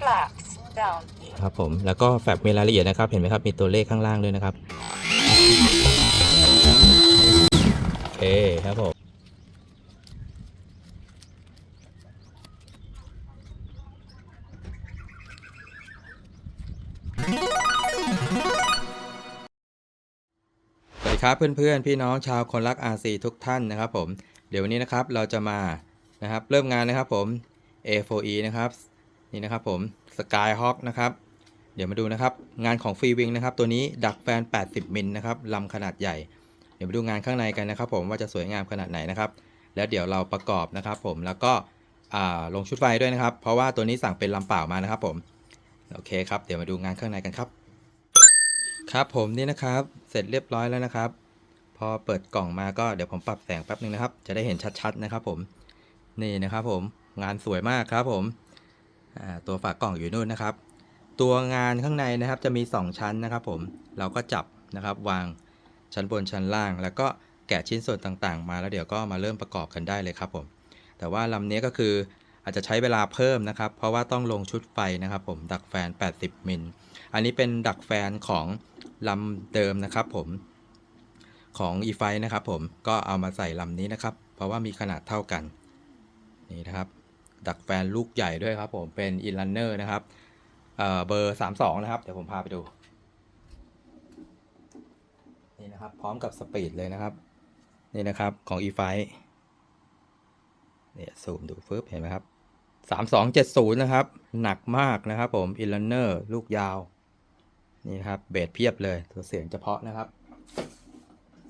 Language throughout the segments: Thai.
Flaps down. ครับผม แล้วก็แฟบมีรายละเอียดนะครับ เห็นไหมครับ มีตัวเลขข้างล่างด้วยนะครับ โอเคครับผม สวัสดีครับเพื่อนๆ พี่น้องชาวคนรัก RC ทุกท่านนะครับผม เดี๋ยววันนี้นะครับเราจะมานะครับเริ่มงานนะครับผม A4E นะครับ นี่นะครับผม Skyhawk นะครับ เดี๋ยวมาดูนะครับ งานของฟรีวิงนะครับ ตัวนี้ดักแฟน 80 มิลนะครับลำขนาดใหญ่ เดี๋ยวมาดูงานข้างในกันนะครับ ผมว่าจะสวยงามขนาดไหนนะครับ แล้วเดี๋ยวเราประกอบนะครับ ผมแล้วก็ลงชุดไฟด้วยนะครับ เพราะว่าตัวนี้สั่งเป็นลำเปล่ามานะครับผมโอเคครับเดี๋ยวมาดูงานข้างในกันครับ ครับผมนี่นะครับ เสร็จเรียบร้อยแล้วนะครับ พอเปิดกล่องมาก็เดี๋ยวผมปรับแสงแป๊บนึงนะครับ จะได้เห็นชัดๆนะครับ ผมนี่นะครับ ผมงานสวยมากครับผม ตัวฝากกล่องอยู่นู่นนะครับ ตัวงานข้างในนะครับจะมี 2 ชั้นนะครับผมเราก็จับนะครับวางชั้นบนชั้นล่าง แล้วก็แกะชิ้นส่วนต่างๆ มาแล้วเดี๋ยวก็มาเริ่มประกอบกันได้เลยครับผมแต่ว่าลำนี้ก็คืออาจจะใช้เวลาเพิ่มนะครับ เพราะว่าต้องลงชุดไฟนะครับผมดักแฟน 80 มิล อันนี้เป็นดักแฟนของลำเดิมนะครับผมของ e f i นะครับผมก็เอามาใส่ลำนี้นะครับ เพราะว่ามีขนาดเท่ากันนี่นะครับ ดักแฟนลูกใหญ่ด้วยครับผมเป็น e r u n n e r นะครับเอ่อเบอร์ 32 นะครับ เดี๋ยวผมพาไปดู นี่นะครับพร้อมกับสปีดเลยนะครับ นี่นะครับของ e f i เนี่ยซูมดูฟึบเห็นไหมครับ 3270 นะครับ หนักมากนะครับผม e l a n n e r ลูกยาว นี่นะครับเบสเพียบเลยตัวเสียงเฉพาะนะครับ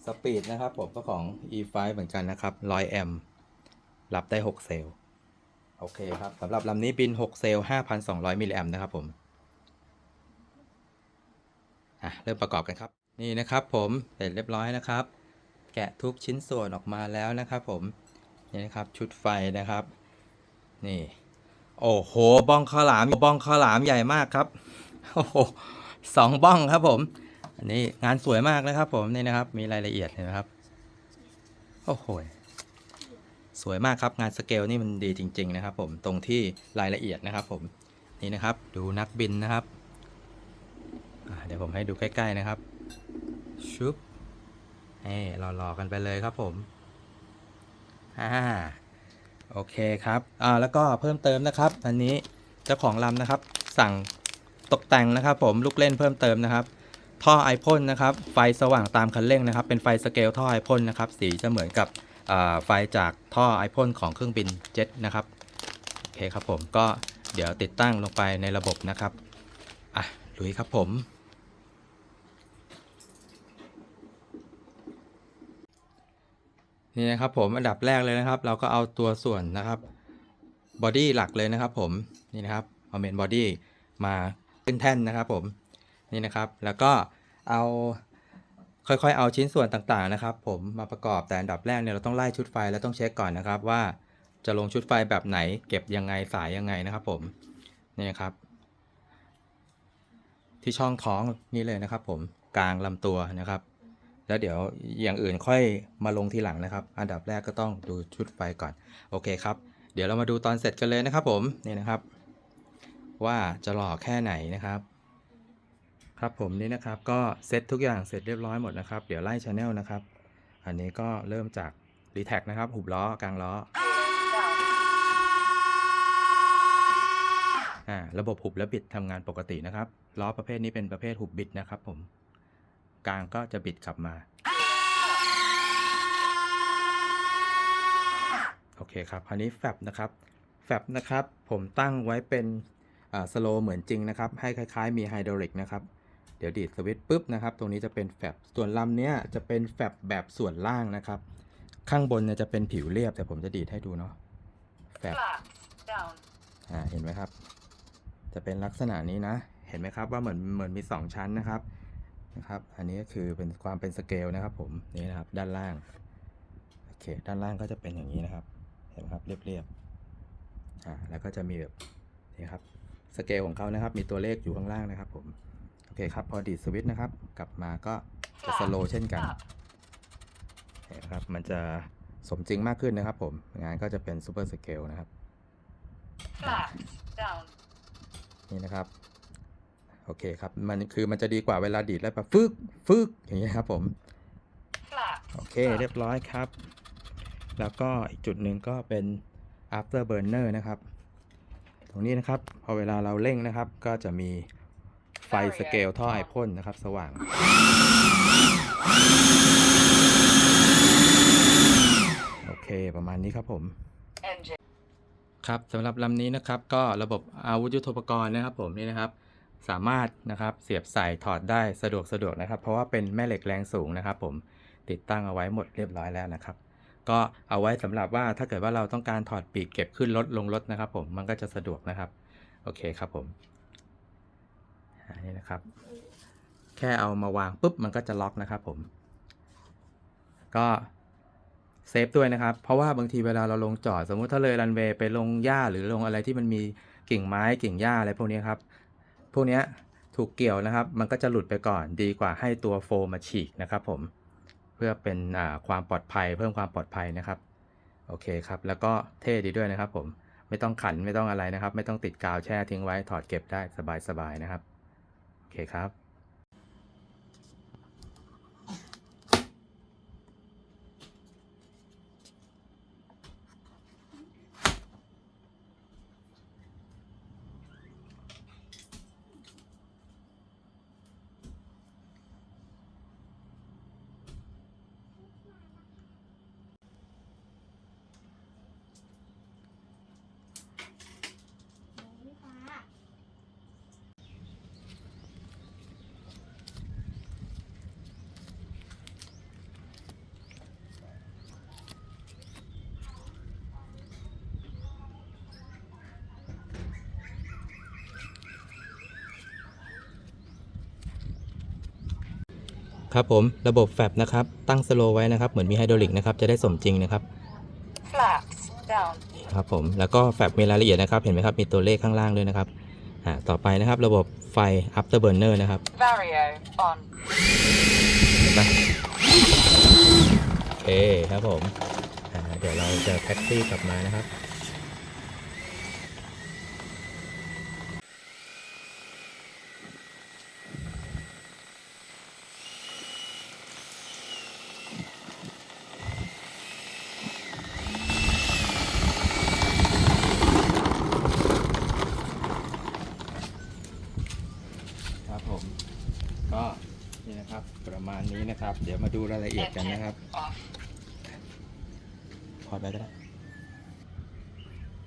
สปีดนะครับผมก็ของ e5 เหมือนกันนะครับ100แอมป์รับได้ 6 เซลล์ โอเคครับสำหรับลำนี้บิน 6 เซลล์ 5,200 มิลลิแอมป์นะครับผมอะเริ่มประกอบกันครับ นี่นะครับผมเสร็จเรียบร้อยนะครับ แกะทุกชิ้นส่วนออกมาแล้วนะครับผม นี่นะครับชุดไฟนะครับ นี่ โอ้โห บ้องข้าวหลามบ้องข้าวหลามใหญ่มากครับ โอ้โหสองบ้องครับผม อันนี้งานสวยมากนะครับผม นี่นะครับ มีรายละเอียดเห็นไหมครับ โอ้โห สวยมากครับงานสเกลนี่มันดีจริง ๆ นะครับ ผมตรงที่รายละเอียดนะครับ ผมนี่นะครับ ดูนักบินนะครับเดี๋ยวผมให้ดูใกล้ ๆนะครับชุบเอ้รอๆกันไปเลยครับผมอ่าโอเคครับอ่าแล้วก็เพิ่มเติมนะครับอันนี้เจ้าของลำนะครับ สั่งตกแต่งนะครับ ผมลูกเล่นเพิ่มเติมนะครับ ท่อไอพ่นนะครับ ไฟสว่างตามคันเร่งนะครับ เป็นไฟสเกลท่อไอพ่นนะครับ สีจะเหมือนกับ ไฟจากท่อไอพ่นของเครื่องบินเจ็ตนะครับโอเคครับผมก็เดี๋ยวติดตั้งลงไปในระบบนะครับอะลุยครับผมนี่นะครับผมอันดับแรกเลยนะครับ เราก็เอาตัวส่วนนะครับบอดี้หลักเลยนะครับผมนี่นะครับเอาเมนบอดี้มาขึ้นแท่นนะครับผมนี่นะครับ แล้วก็เอา ค่อยๆ เอาชิ้นส่วนต่างๆนะครับ ผมมาประกอบแต่อันดับแรกเนี่ยเราต้องไล่ชุดไฟแล้วต้องเช็คก่อนนะครับ ว่าจะลงชุดไฟแบบไหน เก็บยังไงสายยังไงนะครับ ผมนี่นะครับ ที่ช่องท้องนี่เลยนะครับ ผมกลางลำตัวนะครับ แล้วเดี๋ยวอย่างอื่นค่อยมาลงทีหลังนะครับ อันดับแรกก็ต้องดูชุดไฟก่อนโอเคครับ เดี๋ยวเรามาดูตอนเสร็จกันเลยนะครับ ผมนี่นะครับ ว่าจะหล่อแค่ไหนนะครับ ครับผมนี่นะครับก็เซตทุกอย่างเสร็จเรียบร้อยหมดนะครับ เดี๋ยวไล่ชาแนลนะครับ อันนี้ก็เริ่มจากรีแท็กนะครับ หุบล้อกลางล้ออ่าระบบหุบและบิดทำงานปกตินะครับ ล้อประเภทนี้เป็นประเภทหุบบิดนะครับผมกลางก็จะบิดกลับมาโอเคครับคราวนี้แฟบนะครับแฟบนะครับผมตั้งไว้เป็นอ่าสโลเหมือนจริงนะครับ ให้คล้าย ๆ มีไฮดรอลิกนะครับ เดี๋ยวดีดสวิตช์ปุ๊บนะครับ ตรงนี้จะเป็นแฟบส่วนลำเนี้ยจะเป็นแฟบแบบส่วนล่างนะครับ ข้างบนเนี่ยจะเป็นผิวเรียบ แต่ผมจะดีดให้ดูเนาะแฟบ Flaps down. อ่าเห็นไหมครับ จะเป็นลักษณะนี้นะ เห็นไหมครับว่าเหมือนเหมือนมี 2 ชั้นนะครับนะครับ อันนี้ก็คือเป็นความเป็นสเกลนะครับ ผมนี่นะครับ ด้านล่างโอเค ด้านล่างก็จะเป็นอย่างนี้นะครับ เห็นไหมครับเรียบๆอ่าแล้วก็จะมีแบบนี่ครับสเกลของเขานะครับ มีตัวเลขอยู่ข้างล่างนะครับผม โอเคครับ พอดีดสวิตช์นะครับ กลับมาก็จะสโลเช่นกัน Up. เห็นไหมครับ มันจะสมจริงมากขึ้นนะครับผม งานก็จะเป็นซูเปอร์สเกลนะครับ Flaps down. นี่นะครับ โอเคครับ มันคือมันจะดีกว่าเวลาดีดแล้วแบบฟึกฟึกอย่างนี้ยครับผม Flat. โอเค เรียบร้อยครับ แล้วก็อีกจุดหนึ่งก็เป็น after burner นะครับ ตรงนี้นะครับ พอเวลาเราเร่งนะครับ ก็จะมี ไฟสเกลท่อไอพ่นนะครับ สว่าง โอเคประมาณนี้ครับผม ครับสำหรับลำนี้นะครับก็ระบบอาวุธยุทโธปกรณ์นะครับผมนี่นะครับ สามารถนะครับเสียบใส่ถอดได้สะดวกสะดวกนะครับ เพราะว่าเป็นแม่เหล็กแรงสูงนะครับ ผมติดตั้งเอาไว้หมดเรียบร้อยแล้วนะครับ ก็เอาไว้สำหรับว่าถ้าเกิดว่าเราต้องการถอดปีกเก็บขึ้นรถลงรถนะครับ ผมมันก็จะสะดวกนะครับ โอเคครับผม อันนี้นะครับ แค่เอามาวางปุ๊บมันก็จะล็อกนะครับผม ก็เซฟด้วยนะครับ เพราะว่าบางทีเวลาเราลงจอด สมมุติถ้าเลยรันเวย์ไปลงหญ้าหรือลงอะไรที่มันมีกิ่งไม้กิ่งหญ้าอะไรพวกนี้ครับ พวกนี้ถูกเกี่ยวนะครับ มันก็จะหลุดไปก่อนดีกว่าให้ตัวโฟมมาฉีกนะครับผม เพื่อเป็นความปลอดภัย เพิ่มความปลอดภัยนะครับ โอเคครับ แล้วก็เท่ดีด้วยนะครับผม ไม่ต้องขันไม่ต้องอะไรนะครับ ไม่ต้องติดกาวแช่ทิ้งไว้ถอดเก็บได้สบายๆนะครับ เคครับ ครับผมระบบแฟบนะครับ ตั้งสโลว์ไว้นะครับ เหมือนมีไฮดรอลิกนะครับ จะได้สมจริงนะครับ Flaps. Down. ครับผมแล้วก็แฟบมีรายละเอียดนะครับเห็นไหมครับมีตัวเลขข้างล่างด้วยนะครับอ่าต่อไปนะครับ ระบบไฟ afterburner นะครับ Vario. On. เห็นปะโอเคครับผมอ่าเดี๋ยวเราจะแท็กซี่กลับมานะครับครับผม ก็นี่นะครับประมาณนี้นะครับ เดี๋ยวมาดูรายละเอียดกันนะครับพอดไปก็ได้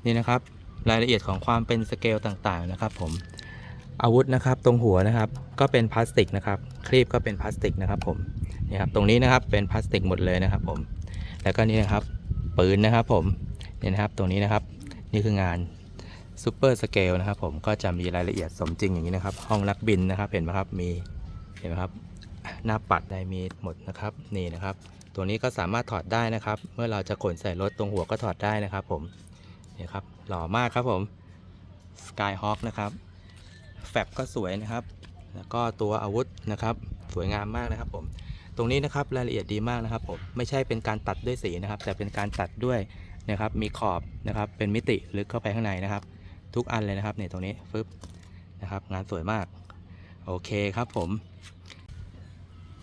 นี่นะครับ รายละเอียดของความเป็นสเกลต่างๆนะครับ ผมอาวุธนะครับตรงหัวนะครับก็เป็นพลาสติกนะครับครีบก็เป็นพลาสติกนะครับ ผมนี่ครับตรงนี้นะครับเป็นพลาสติกหมดเลยนะครับ ผม แล้วก็นี่นะครับปืนนะครับ ผมนี่นะครับตรงนี้นะครับนี่คืองานซูเปอร์สเกลนะครับ ผมก็จะมีรายละเอียดสมจริงอย่างนี้นะครับ ห้องนักบินนะครับ เห็นไหมครับมีเห็นไหมครับ หน้าปัดได้มีหมดนะครับนี่นะครับ ตัวนี้ก็สามารถถอดได้นะครับ เมื่อเราจะขนใส่รถตรงหัวก็ถอดได้นะครับผมนี่ครับหล่อมากครับผม Skyhawk นะครับแฟบก็สวยนะครับ แล้วก็ตัวอาวุธนะครับสวยงามมากนะครับผมตรงนี้นะครับรายละเอียดดีมากนะครับผมไม่ใช่เป็นการตัดด้วยสีนะครับ แต่เป็นการตัดด้วยนะครับมีขอบนะครับเป็นมิติลึกเข้าไปข้างในนะครับ ทุกอันเลยนะครับเนี่ยตรงนี้ฟึบนะครับงานสวยมาก โอเคครับผม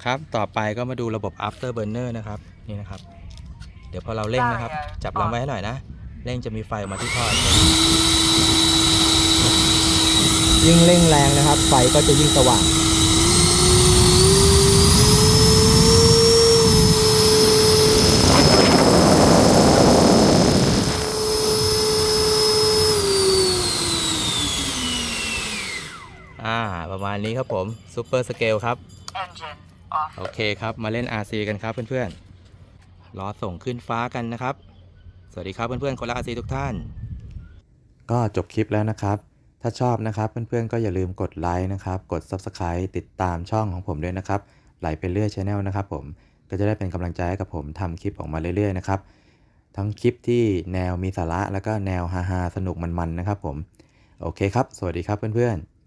ครับ ต่อไปก็มาดูระบบ after burner นะครับ นี่นะครับ เดี๋ยวพอเราเร่งนะครับ จับลำไว้ให้หน่อยนะ เร่งจะมีไฟออกมาที่ท่อยิ่งเร่งแรงนะครับ ไฟก็จะยิ่งสว่างอ่า ประมาณนี้ครับผมซูเปอร์สเกลครับ Engine. Off. โอเคครับ มาเล่น RC กันครับเพื่อนๆ รอส่งขึ้นฟ้ากันนะครับ สวัสดีครับเพื่อนๆ คนละ RC ทุกท่าน ก็จบคลิปแล้วนะครับ ถ้าชอบนะครับเพื่อนๆ ก็อย่าลืมกดไลค์นะครับ กด Subscribe ติดตามช่องของผมด้วยนะครับ ไหลไปเรื่อยช n แนลนะครับผม ก็จะได้เป็นกำลังใจให้กับผมทำคลิปออกมาเรื่อยๆนะครับ ทั้งคลิปที่แนวมีสาระแล้วก็แนวฮาๆสนุกมันๆนะครับผม โอเคครับ สวัสดีครับเพื่อนๆ